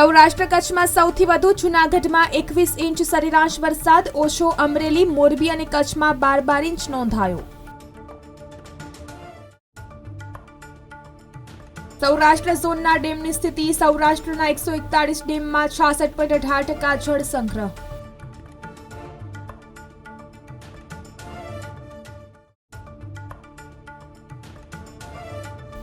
સૌરાષ્ટ્ર કચ્છમાં સૌથી વધુ, જૂનાગઢમાં એકવીસ ઇંચ સરેરાશ વરસાદ ઓછો અમરેલી, મોરબી અને કચ્છમાં બાર બાર ઇંચ નોંધાયો. સૌરાષ્ટ્ર ઝોનના ડેમની સ્થિતિ, સૌરાષ્ટ્રના એકસો એકતાળીસ ડેમમાં છાસઠ પોઈન્ટ અઢાર ટકા જળ સંગ્રહ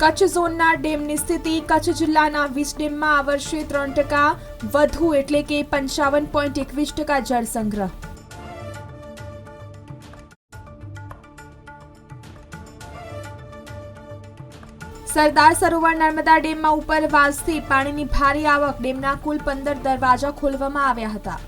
કચ્છ ઝોનના ડેમની સ્થિતિ કચ્છ જિલ્લાના વીસ ડેમમાં આ વર્ષે ત્રણ ટકા વધુ એટલે કે પંચાવન પોઈન્ટ એકવીસ ટકા જળ સંગ્રહ. સરદાર સરોવર નર્મદા ડેમમાં ઉપરવાસથી પાણીની ભારે આવક. ડેમના કુલ પંદર દરવાજા ખોલવામાં આવ્યા હતા.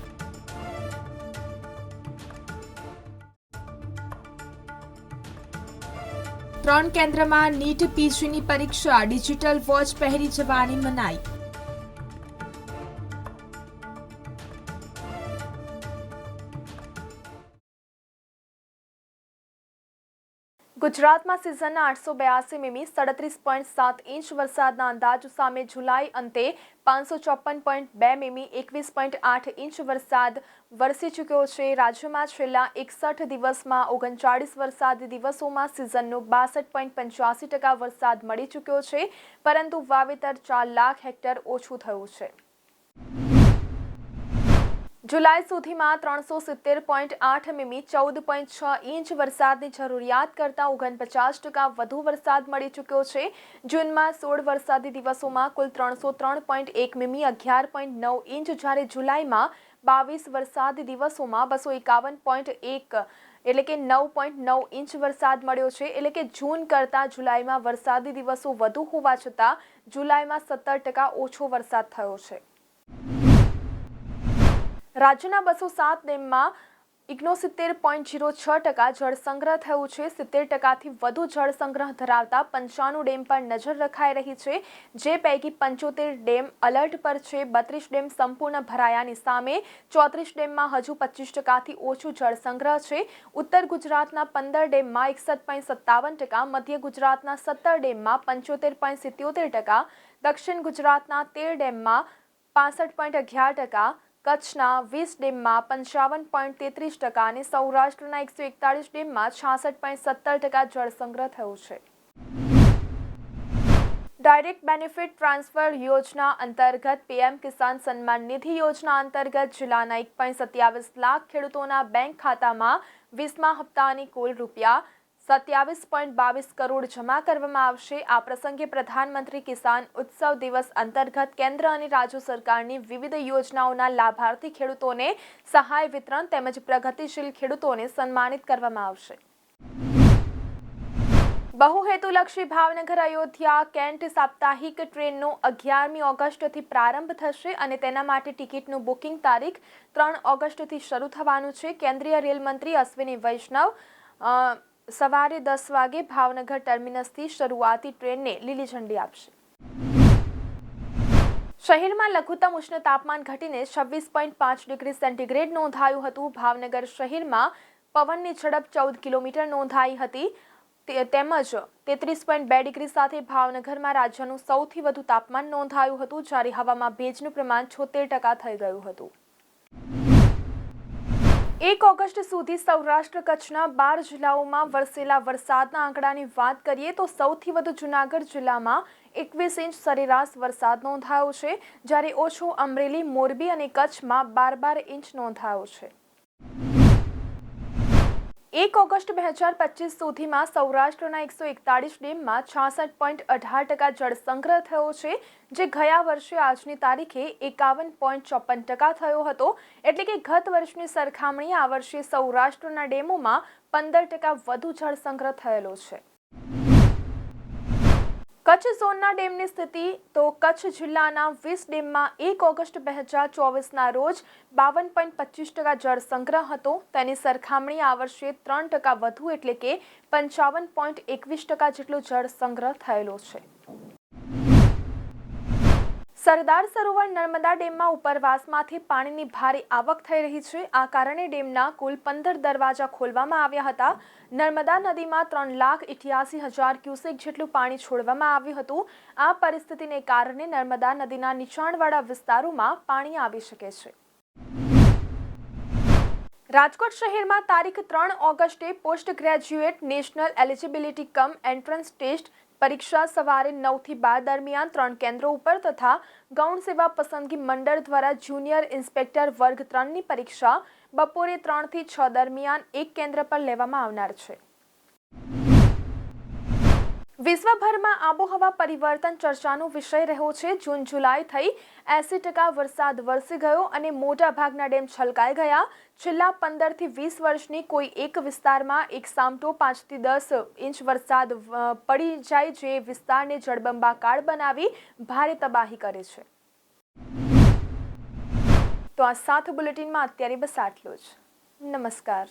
ત્રણ કેન્દ્રમાં નીટ પીજીની પરીક્ષા. ડિજિટલ વોચ પહેરી જવાની મનાઈ. ગુજરાતમાં સિઝનના આઠસો બ્યાસી મીમી સડત્રીસ પોઈન્ટ સાત ઇંચ વરસાદના અંદાજ સામે જુલાઈ અંતે પાંચસો ચોપન પોઈન્ટ બે મીમી એકવીસ પોઈન્ટ આઠ ઇંચ વરસાદ વરસી ચૂક્યો છે. રાજ્યમાં છેલ્લા એકસઠ દિવસમાં ઓગણચાળીસ વરસાદી દિવસોમાં સિઝનનો બાસઠ પોઈન્ટ પંચ્યાસી ટકા વરસાદ મળી ચૂક્યો છે, પરંતુ વાવેતર ચાર લાખ હેક્ટર ઓછું થયું છે. જુલાઈ સુધીમાં ત્રણસો સિત્તેર પોઈન્ટ આઠ મીમી ચૌદ પોઈન્ટ છ ઇંચ વરસાદની જરૂરિયાત કરતાં ઓગણપચાસ ટકા વધુ વરસાદ મળી ચૂક્યો છે. જૂનમાં સોળ વરસાદી દિવસોમાં કુલ ત્રણસો ત્રણ પોઈન્ટ એક મીમી અગિયાર પોઈન્ટ નવ ઇંચ જ્યારે જુલાઈમાં બાવીસ વરસાદી દિવસોમાં બસો એકાવન પોઈન્ટ એક એટલે કે નવ પોઈન્ટ નવ ઇંચ વરસાદ મળ્યો છે. એટલે કે જૂન કરતાં જુલાઈમાં વરસાદી દિવસો વધુ હોવા છતાં જુલાઈમાં સત્તર ટકા ઓછો વરસાદ થયો છે. રાજ્યના બસો સાત ડેમમાં ઇગ્નોસિત્તેર પોઈન્ટ જીરો છ ટકા જળ સંગ્રહ થયું છે. સિત્તેર ટકાથી વધુ જળ સંગ્રહ ધરાવતા પંચાણું ડેમ પર નજર રખાઈ રહી છે. જે પૈકી પંચોતેર ડેમ અલર્ટ પર છે. બત્રીસ ડેમ સંપૂર્ણ ભરાયાની સામે ચોત્રીસ ડેમમાં હજુ પચીસ ટકાથી ઓછું જળ સંગ્રહ છે. ઉત્તર ગુજરાતના પંદર ડેમમાં એકસઠ પોઈન્ટ સત્તાવન ટકા, મધ્ય ગુજરાતના સત્તર ડેમમાં પંચોતેર પોઈન્ટ સિત્યોતેર ટકા, દક્ષિણ ગુજરાતના તેર ડેમમાં પાસઠ પોઈન્ટ અગિયાર ટકા કચ્છના વીસ ડેમમાં પંચાવન પોઈન્ટ તેત્રીસ ટકા અને સૌરાષ્ટ્રના એકસો એકતાળીસ ડેમમાં છાસઠ પોઈન્ટ સત્તર ટકા જળ સંગ્રહ થયો છે. ડાયરેક્ટ બેનિફિટ ટ્રાન્સફર યોજના અંતર્ગત પીએમ કિસાન સન્માન નિધિ યોજના અંતર્ગત જિલ્લાના એક પોઈન્ટ સત્યાવીસ લાખ ખેડૂતોના બેંક ખાતામાં વીસમા હપ્તાની કુલ રૂપિયા સત્યાવીસ પોઈન્ટ બાવીસ કરોડ જમા કરવામાં આવશે. આ પ્રસંગે પ્રધાનમંત્રી કિસાન ઉત્સવ દિવસ અંતર્ગત કેન્દ્ર અને રાજ્ય સરકારની વિવિધ યોજનાઓના લાભાર્થી ખેડૂતોને સહાય વિતરણ તેમજ પ્રગતિશીલ ખેડૂતોને સન્માનિત કરવામાં આવશે. બહુહેતુલક્ષી ભાવનગર અયોધ્યા કેન્ટ સાપ્તાહિક ટ્રેનનો અગિયારમી ઓગસ્ટથી પ્રારંભ થશે અને તેના માટે ટિકિટનું બુકિંગ તારીખ ત્રણ ઓગસ્ટથી શરૂ થવાનું છે. કેન્દ્રીય રેલ મંત્રી અશ્વિની વૈષ્ણવ સવારે દસ વાગે ભાવનગર ટર્મિનસથી શરૂઆતી ટ્રેનને લીલી ઝંડી આપશે. શહેરમાં લઘુત્તમ ઉષ્ણ તાપમાન ઘટીને છવ્વીસ પોઈન્ટ પાંચ ડિગ્રી સેન્ટીગ્રેડ નોંધાયું હતું. ભાવનગર શહેરમાં પવનની ઝડપ ચૌદ કિલોમીટર નોંધાઈ હતી. તેમજ તેત્રીસ પોઈન્ટ બે ડિગ્રી સાથે ભાવનગરમાં રાજ્યનું સૌથી વધુ તાપમાન નોંધાયું હતું, જ્યારે હવામાં ભેજનું પ્રમાણ છોતેર ટકા થઈ ગયું હતું. એક ઓગસ્ટ સુધી સૌરાષ્ટ્ર કચ્છના બાર જિલ્લાઓમાં વરસેલા વરસાદના આંકડાની વાત કરીએ તો સૌથી વધુ જૂનાગઢ જિલ્લામાં એકવીસ ઇંચ સરેરાશ વરસાદ નોંધાયો છે, જ્યારે ઓછો અમરેલી, મોરબી અને કચ્છમાં બાર બાર ઇંચ નોંધાયો છે. એક ઓગસ્ટ બે હજાર પચીસ સુધીમાં સૌરાષ્ટ્રના એકસો એકતાળીસ ડેમમાં છાસઠ પોઈન્ટ અઢાર ટકા જળ સંગ્રહ થયો છે, જે ગયા વર્ષે આજની તારીખે એકાવન પોઈન્ટ ચોપન ટકા થયો હતો. એટલે કે ગત વર્ષની સરખામણીએ આ વર્ષે સૌરાષ્ટ્રના ડેમોમાં પંદર ટકા વધુ જળ સંગ્રહ થયેલો છે. કચ્છ ઝોનના ડેમની સ્થિતિ તો કચ્છ જિલ્લાના વીસ ડેમમાં એક ઓગસ્ટ બે હજાર ચોવીસના રોજ બાવન પોઈન્ટ પચીસ ટકા જળ સંગ્રહ હતો. તેની સરખામણી આ વર્ષે ત્રણ ટકા વધુ એટલે કે પંચાવન પોઈન્ટ એકવીસ ટકા જેટલો જળ સંગ્રહ થયેલો છે. સરદાર સરોવર નર્મદા ડેમમાં ઉપરવાસમાંથી પાણીની ભારે આવક થઈ રહી છે. આ કારણે ડેમના કુલ પંદર દરવાજા ખોલવામાં આવ્યા હતા. નર્મદા નદીમાં ત્રણ લાખ ઇઠ્યાસી હજાર ક્યુસેક જેટલું પાણી છોડવામાં આવ્યું હતું. આ પરિસ્થિતિને કારણે નર્મદા નદીના નીચાણવાળા વિસ્તારોમાં પાણી આવી શકે છે. રાજકોટ શહેરમાં તારીખ ત્રણ ઓગસ્ટે post graduate national eligibility cum entrance test પરીક્ષા સવારે નવથી બાર દરમિયાન ત્રણ કેન્દ્રો ઉપર તથા ગૌણ સેવા પસંદગી મંડળ દ્વારા જુનિયર ઇન્સ્પેક્ટર વર્ગ ત્રણની પરીક્ષા બપોરે ત્રણથી છ દરમિયાન એક કેન્દ્ર પર લેવામાં આવનાર છે. વિશ્વભરમાં આબોહવા પરિવર્તન ચર્ચાનો વિષય રહ્યો છે. જૂન, જુલાઈ થઈ એસી ટકા વરસાદ વરસી ગયો અને મોટા ભાગના ડેમ છલકાઈ ગયા. છેલ્લા પંદરથી વીસ વર્ષની કોઈ એક વિસ્તારમાં એક સામટો પાંચથી દસ ઇંચ વરસાદ પડી જાય જે વિસ્તારને જળબંબાકાર બનાવી ભારે તબાહી કરે છે. તો આ સાથ બુલેટિનમાં અત્યારે બસ આટલું જ. નમસ્કાર.